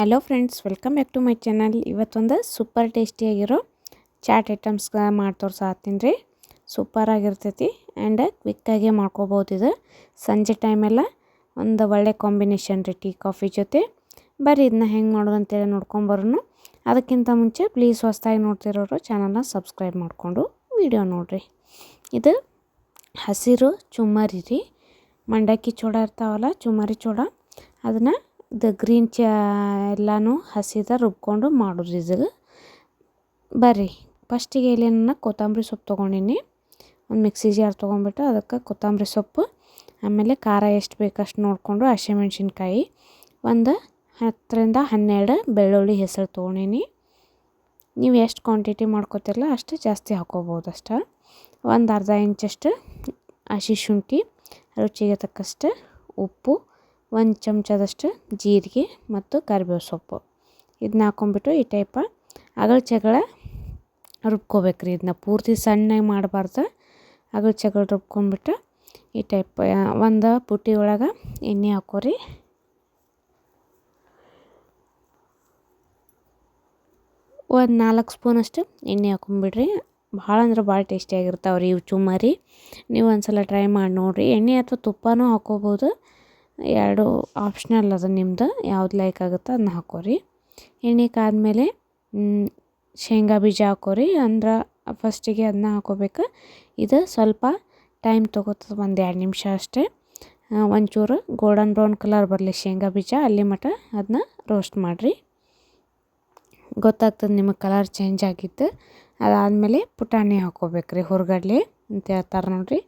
Hello friends welcome back to my channel ಇವತ್ತೊಂದು super ಟೇಸ್ಟಿಯಾಗಿರೋ chat items ಮಾಡಿ ತೋರ್ಸಾತ್ತೀನಿ ರೀ. ಸೂಪರ್ ಆಗಿರ್ತೈತಿ ಆ್ಯಂಡ್ ಕ್ವಿಕ್ಕಾಗಿ ಮಾಡ್ಕೋಬೋದು ಇದು. ಸಂಜೆ ಟೈಮೆಲ್ಲ ಒಂದು ಒಳ್ಳೆ ಕಾಂಬಿನೇಷನ್ ರೀ ಟೀ ಕಾಫಿ ಜೊತೆ. ಬರ್ರಿ ಇದನ್ನ ಹೆಂಗೆ ಮಾಡೋದು ಅಂತೇಳಿ ನೋಡ್ಕೊಂಬರೋನು ಅದಕ್ಕಿಂತ ಮುಂಚೆ ಪ್ಲೀಸ್ ಹೊಸ್ದಾಗಿ ನೋಡ್ತಿರೋರು ಚಾನಲ್ನ ಸಬ್ಸ್ಕ್ರೈಬ್ ಮಾಡಿಕೊಂಡು ವಿಡಿಯೋ ನೋಡಿರಿ. ಇದು ಹಸಿರು ಚುಮ್ಮರಿ ರೀ. ಮಂಡಕ್ಕಿ ಚೂಡ ಇರ್ತಾವಲ್ಲ ಚುಮ್ಮರಿ ಚೂಡ ಅದನ್ನು ಇದು ಗ್ರೀನ್ ಚ ಎಲ್ಲನೂ ಹಸಿದ ರುಬ್ಕೊಂಡು ಮಾಡೋದು ಇದು ಬರ್ರಿ, ಫಸ್ಟಿಗೆ ಇಲ್ಲಿ ಕೊತ್ತಂಬರಿ ಸೊಪ್ಪು ತೊಗೊಂಡಿನಿ. ಒಂದು ಮಿಕ್ಸಿ ಜಾರ್ ತೊಗೊಂಡ್ಬಿಟ್ಟು ಅದಕ್ಕೆ ಕೊತ್ತಂಬರಿ ಸೊಪ್ಪು, ಆಮೇಲೆ ಖಾರ ಎಷ್ಟು ಬೇಕಷ್ಟು ನೋಡಿಕೊಂಡು ಹಸಿಮೆಣ್ಸಿನ್ಕಾಯಿ, ಒಂದು ಹತ್ತರಿಂದ ಹನ್ನೆರಡು ಬೆಳ್ಳುಳ್ಳಿ ಹೆಸರು ತೊಗೊಂಡಿನಿ. ನೀವು ಎಷ್ಟು ಕ್ವಾಂಟಿಟಿ ಮಾಡ್ಕೋತಿರಲ್ಲ ಅಷ್ಟು ಜಾಸ್ತಿ ಹಾಕೋಬೋದು ಅಷ್ಟೇ. ಒಂದು ಅರ್ಧ ಇಂಚಷ್ಟು ಹಸಿ ಶುಂಠಿ, ರುಚಿಗೆ ತಕ್ಕಷ್ಟು ಉಪ್ಪು ಒಂದು ಚಮಚದಷ್ಟು ಜೀರಿಗೆ ಮತ್ತು ಕರಿಬೇವು ಸೊಪ್ಪು. ಇದನ್ನ ಹಾಕೊಂಡ್ಬಿಟ್ಟು ಈ ಟೈಪ ಅಗಳ ಚಗಳ ರುಬ್ಕೋಬೇಕು ರೀ ಇದನ್ನ ಪೂರ್ತಿ ಸಣ್ಣಗೆ ಮಾಡಬಾರ್ದು. ಅಗಳ ಚಗಳ ರುಬ್ಕೊಂಬಿಟ್ಟು ಈ ಟೈಪ್ ಒಂದು ಪುಟ್ಟಿ ಒಳಗೆ ಎಣ್ಣೆ ಹಾಕೋರಿ. ಒಂದು ನಾಲ್ಕು ಸ್ಪೂನಷ್ಟು ಎಣ್ಣೆ ಹಾಕೊಂಬಿಡ್ರಿ ಭಾಳ ಅಂದ್ರೆ ಭಾಳ ಟೇಸ್ಟಿಯಾಗಿರ್ತಾವೆ ರೀ ಇವು ಚುಮ್ಮರಿ ನೀವು ಒಂದು ಸಲ ಟ್ರೈ ಮಾಡಿ ನೋಡಿರಿ. ಎಣ್ಣೆ ಅಥವಾ ತುಪ್ಪನೂ ಹಾಕೋಬೋದು. ಎರಡು ಆಪ್ಷನಲ್ ಅದು ನಿಮ್ದು. ಯಾವ್ದು ಲೈಕ್ ಆಗುತ್ತೆ ಅದನ್ನ ಹಾಕೋರಿ. ಎಣ್ಣೆ ಕಾದ್ಮೇಲೆ ಶೇಂಗಾ ಬೀಜ ಹಾಕೋರಿ. ಅಂದ್ರೆ ಫಸ್ಟಿಗೆ ಅದನ್ನ ಹಾಕೋಬೇಕು. ಇದು ಸ್ವಲ್ಪ ಟೈಮ್ ತೊಗೋತದೆ ಒಂದು ಎರಡು ನಿಮಿಷ ಅಷ್ಟೇ. ಒಂಚೂರು ಗೋಲ್ಡನ್ ಬ್ರೌನ್ ಕಲರ್ ಬರಲಿ ಶೇಂಗಾ ಬೀಜ, ಅಲ್ಲಿ ಮಟ ಅದನ್ನ ರೋಸ್ಟ್ ಮಾಡಿರಿ. ಗೊತ್ತಾಗ್ತದೆ ನಿಮಗೆ ಕಲರ್ ಚೇಂಜ್ ಆಗಿದ್ದು. ಅದಾದಮೇಲೆ ಪುಟಾಣಿ ಹಾಕೋಬೇಕು ರೀ ಹುರ್ಗಡ್ಲೆ ಅಂತ ಹೇಳ್ತಾರೆ ನೋಡಿರಿ.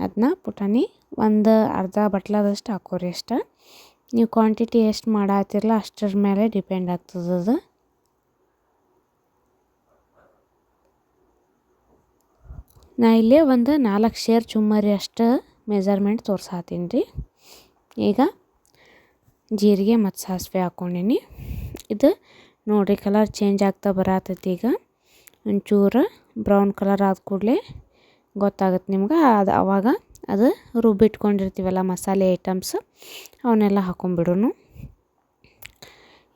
ಅದನ್ನ ಪುಟಾಣಿ ಒಂದು ಅರ್ಧ ಬಟ್ಲದಷ್ಟು ಹಾಕೋರಿ ಅಷ್ಟು. ನೀವು ಕ್ವಾಂಟಿಟಿ ಎಷ್ಟು ಮಾಡಾತಿರಲ್ಲ ಅಷ್ಟರ ಮೇಲೆ ಡಿಪೆಂಡ್ ಆಗ್ತದದು ನಾ ಇಲ್ಲಿ ಒಂದು ನಾಲ್ಕು ಶೇರ್ ಚುಮ್ಮರಿ ಅಷ್ಟು ಮೆಜರ್ಮೆಂಟ್ ತೋರ್ಸಾತೀನಿ ರೀ ಈಗ ಜೀರಿಗೆ ಮತ್ತು ಸಾಸಿವೆ ಹಾಕ್ಕೊಂಡೀನಿ ಇದು ನೋಡಿರಿ ಕಲರ್ ಚೇಂಜ್ ಆಗ್ತಾ ಬರತೈತಿ ಈಗ. ಒಂಚೂರು ಬ್ರೌನ್ ಕಲರ್ ಆದ ಕೂಡಲೇ ಗೊತ್ತಾಗುತ್ತೆ ನಿಮ್ಗೆ. ಅದು ಅವಾಗ ಅದು ರುಬ್ಬಿಟ್ಕೊಂಡಿರ್ತೀವಲ್ಲ ಮಸಾಲೆ ಐಟಮ್ಸ್ ಅವನ್ನೆಲ್ಲ ಹಾಕೊಂಡ್ಬಿಡೋನು.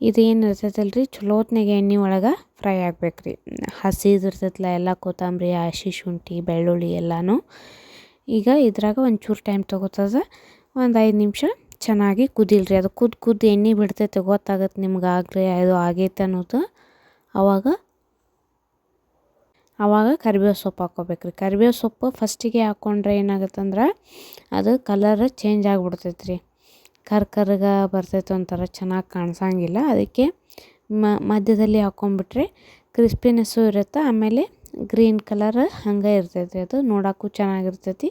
ಇದೇನು ಇರ್ತೈತಲ್ಲ ರೀ ಚಲೋತ್ನಾಗೆ ಎಣ್ಣೆ ಒಳಗೆ ಫ್ರೈ ಆಗ್ಬೇಕು ರೀ ಹಸಿದು ಇರ್ತೈತಲ್ಲ ಎಲ್ಲ, ಕೊತ್ತಂಬರಿ, ಹಸಿ ಶುಂಠಿ, ಬೆಳ್ಳುಳ್ಳಿ ಎಲ್ಲನೂ. ಈಗ ಇದ್ರಾಗ ಒಂಚೂರು ಟೈಮ್ ತೊಗೋತದ, ಒಂದು ಐದು ನಿಮಿಷ ಚೆನ್ನಾಗಿ ಕುದಿಲ್ರಿ. ಅದು ಕುದ್ದು ಕುದ್ದು ಎಣ್ಣೆ ಬಿಡ್ತೈತೆ, ಗೊತ್ತಾಗತ್ತೆ ನಿಮ್ಗೆ ಆಗ್ರಿ ಅದು ಆಗೈತೆ ಅನ್ನೋದು. ಆವಾಗ ಆವಾಗ ಕರಿಬೇವು ಸೊಪ್ಪು ಹಾಕ್ಕೋಬೇಕ್ರಿ. ಕರಿಬೇವು ಸೊಪ್ಪು ಫಸ್ಟಿಗೆ ಹಾಕ್ಕೊಂಡ್ರೆ ಏನಾಗುತ್ತಂದ್ರೆ ಅದು ಕಲರ್ ಚೇಂಜ್ ಆಗಿಬಿಡ್ತೈತೆ ರೀ ಕರ್ ಕರ್ಗೆ ಬರ್ತೈತೆ ಒಂಥರ ಚೆನ್ನಾಗಿ ಕಾಣಿಸಂಗಿಲ್ಲ. ಅದಕ್ಕೆ ಮಧ್ಯದಲ್ಲಿ ಹಾಕ್ಕೊಂಬಿಟ್ರೆ ಕ್ರಿಸ್ಪಿನೆಸ್ಸು ಇರುತ್ತೆ, ಆಮೇಲೆ ಗ್ರೀನ್ ಕಲರ್ ಹಂಗೆ ಇರ್ತೈತಿ ಅದು. ನೋಡೋಕ್ಕೂ ಚೆನ್ನಾಗಿರ್ತೈತಿ,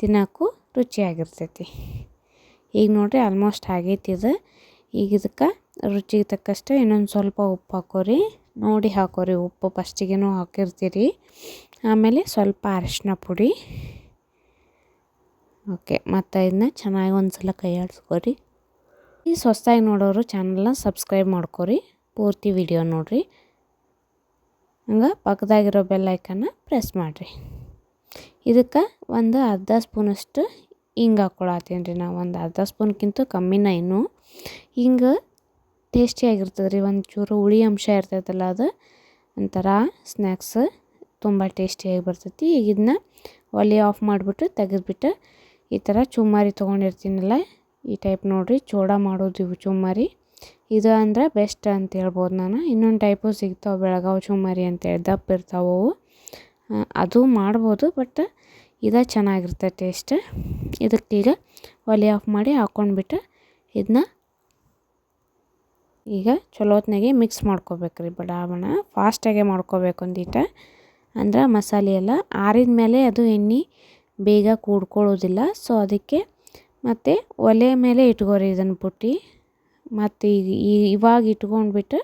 ತಿನ್ನೋಕ್ಕೂ ರುಚಿಯಾಗಿರ್ತೈತಿ. ಈಗ ನೋಡಿರಿ ಆಲ್ಮೋಸ್ಟ್ ಆಗೈತಿ ಇದು. ಈಗ ಇದಕ್ಕೆ ರುಚಿಗೆ ತಕ್ಕಷ್ಟು ಇನ್ನೊಂದು ಸ್ವಲ್ಪ ಉಪ್ಪು ಹಾಕೋರಿ. ನೋಡಿ ಹಾಕೋರಿ, ಉಪ್ಪು ಫಸ್ಟಿಗೆನೂ ಹಾಕಿರ್ತೀರಿ. ಆಮೇಲೆ ಸ್ವಲ್ಪ ಅರಿಶಿನ ಪುಡಿ. ಓಕೆ, ಮತ್ತು ಇದನ್ನ ಚೆನ್ನಾಗಿ ಒಂದು ಸಲ ಕೈ ಆಡಿಸ್ಕೊರಿ ಈ ಹೊಸ್ದಾಗಿ ನೋಡೋರು ಚಾನಲ್ನ ಸಬ್ಸ್ಕ್ರೈಬ್ ಮಾಡ್ಕೊರಿ, ಪೂರ್ತಿ ವಿಡಿಯೋ ನೋಡಿರಿ. ಹಂಗೆ ಪಕ್ಕದಾಗಿರೋ ಬೆಲ್ ಐಕನ್ನ ಪ್ರೆಸ್ ಮಾಡಿರಿ. ಇದಕ್ಕೆ ಒಂದು ಅರ್ಧ ಸ್ಪೂನಷ್ಟು ಹಿಂಗೆ ಹಾಕ್ಕೊಳತ್ತೀನಿ ರೀ ನಾವು. ಒಂದು ಅರ್ಧ ಸ್ಪೂನ್ಗಿಂತ ಕಮ್ಮಿನ ಇನ್ನೂ. ಹಿಂಗೆ ಟೇಸ್ಟಿಯಾಗಿರ್ತದೆ ರೀ, ಒಂಚೂರು ಹುಳಿ ಅಂಶ ಇರ್ತೈತಲ್ಲ ಅದು. ಒಂಥರ ಸ್ನ್ಯಾಕ್ಸ್ ತುಂಬ ಟೇಸ್ಟಿಯಾಗಿ ಬರ್ತೈತಿ. ಈಗ ಇದನ್ನ ಒಲೆ ಆಫ್ ಮಾಡಿಬಿಟ್ಟು ತೆಗೆದುಬಿಟ್ಟು ಈ ಥರ ಚುಮ್ಮಾರಿ ತೊಗೊಂಡಿರ್ತೀನಲ್ಲ, ಈ ಟೈಪ್ ನೋಡಿರಿ, ಚೋಡ ಮಾಡೋದು ಇವು ಚುಮ್ಮಾರಿ. ಇದು ಅಂದ್ರೆ ಬೆಸ್ಟ್ ಅಂತ ಹೇಳ್ಬೋದು ನಾನು. ಇನ್ನೊಂದು ಟೈಪು ಸಿಗ್ತಾವೆ ಬೆಳಗಾವಿ ಚುಮ್ಮಾರಿ ಅಂತೇಳಿ ದಪ್ಪ ಇರ್ತಾವೆ ಅವು. ಅದು ಮಾಡ್ಬೋದು ಬಟ್ ಇದು ಚೆನ್ನಾಗಿರ್ತೈತೆ ಟೇಸ್ಟ್ ಇದಕ್ಕೀಗ ಒಲೆ ಆಫ್ ಮಾಡಿ ಹಾಕ್ಕೊಂಡ್ಬಿಟ್ಟು ಇದನ್ನ ಈಗ ಚಲೋತ್ನಾಗೆ ಮಿಕ್ಸ್ ಮಾಡ್ಕೋಬೇಕು ರೀ ಬಡಾವಣ. ಫಾಸ್ಟಾಗೆ ಮಾಡ್ಕೋಬೇಕು ಒಂದೀಟ ಅಂದ್ರೆ ಮಸಾಲೆ ಎಲ್ಲ ಆರಿದ ಮೇಲೆ ಅದು ಎಣ್ಣೆ ಬೇಗ ಕೂಡ್ಕೊಳ್ಳೋದಿಲ್ಲ. ಸೊ ಅದಕ್ಕೆ ಮತ್ತು ಒಲೆ ಮೇಲೆ ಇಟ್ಕೋರಿ ಇದನ್ನು ಪುಟ್ಟಿ. ಮತ್ತು ಈಗ ಇವಾಗ ಇಟ್ಕೊಂಡ್ಬಿಟ್ಟು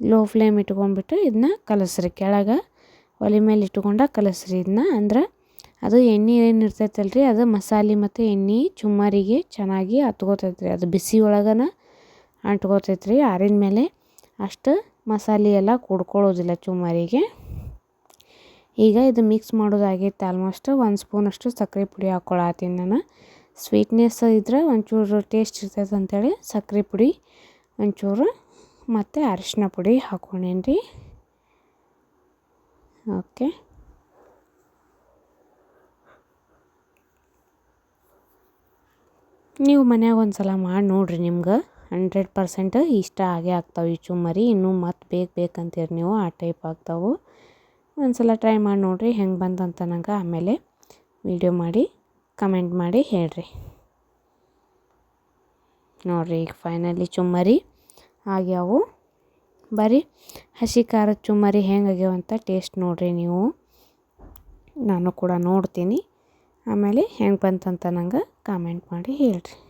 ಲೋ ಫ್ಲೇಮ್ ಇಟ್ಕೊಂಡ್ಬಿಟ್ಟು ಇದನ್ನ ಕಲಸ್ರಿ. ಕೆಳಗೆ ಒಲೆ ಮೇಲೆ ಇಟ್ಕೊಂಡ ಕಲಸ್ರಿ ಇದನ್ನ. ಅಂದ್ರೆ ಅದು ಎಣ್ಣೆ ಏನು ಇರ್ತೈತಲ್ಲ ರೀ ಅದು ಮಸಾಲೆ ಮತ್ತು ಎಣ್ಣೆ ಚುಮ್ಮರಿಗೆ ಚೆನ್ನಾಗಿ ಹತ್ಕೋತೈತೆ ರೀ ಅದು ಬಿಸಿ ಒಳಗನ ಅಂಟ್ಕೋತೈತೆ ರೀ ಆರಿದ ಮೇಲೆ ಅಷ್ಟು ಮಸಾಲೆ ಎಲ್ಲ ಕುಡ್ಕೊಳ್ಳೋದಿಲ್ಲ ಚುಮಾರಿಗೆ ಈಗ ಇದು ಮಿಕ್ಸ್ ಮಾಡೋದಾಗೈತೆ. ಆಲ್ಮೋಸ್ಟ್ ಒಂದು ಸ್ಪೂನಷ್ಟು ಸಕ್ಕರೆ ಪುಡಿ ಹಾಕ್ಕೊಳತ್ತೀನಿ ನಾನು. ಸ್ವೀಟ್ನೆಸ್ ಇದ್ರೆ ಒಂಚೂರು ಟೇಸ್ಟ್ ಇರ್ತೈತೆ ಅಂತೇಳಿ ಸಕ್ಕರೆ ಪುಡಿ, ಒಂಚೂರು ಮತ್ತು ಅರಿಶಿನ ಪುಡಿ ಹಾಕ್ಕೊಂಡೇನಿ ರೀ ಓಕೆ. ನೀವು ಮನ್ಯಾಗ ಒಂದು ಸಲ ಮಾಡಿ ನೋಡಿರಿ ನಿಮ್ಗೆ. ಹಂಡ್ರೆಡ್ ಪರ್ಸೆಂಟ್ ಇಷ್ಟ ಆಗೇ ಆಗ್ತಾವೆ. ಈ ಚುಮ್ಮರಿ ಇನ್ನೂ ಮತ್ತೆ ಬೇಕು ಬೇಕಂತೀರಿ ನೀವು, ಆ ಟೈಪ್ ಆಗ್ತಾವೆ. ಒಂದು ಸಲ ಟ್ರೈ ಮಾಡಿ ನೋಡಿರಿ, ಹೆಂಗೆ ಬಂದಂತ ನಂಗೆ ಆಮೇಲೆ ವಿಡಿಯೋ ಮಾಡಿ, ಕಮೆಂಟ್ ಮಾಡಿ ಹೇಳ್ರಿ. ನೋಡಿರಿ, ಈಗ ಫೈನಲಿ ಚುಮ್ಮರಿ ಆಗ್ಯಾವು. ಬರೀ ಹಸಿ ಖಾರದ ಚುಮ್ಮರಿ ಹೆಂಗಾಗ್ಯಾವ ಅಂತ ಟೇಸ್ಟ್ ನೋಡಿರಿ ನೀವು. ನಾನು ಕೂಡ ನೋಡ್ತೀನಿ. ಆಮೇಲೆ ಹೆಂಗೆ ಬಂತಂತ ನಂಗೆ ಕಾಮೆಂಟ್ ಮಾಡಿ ಹೇಳ್ರಿ.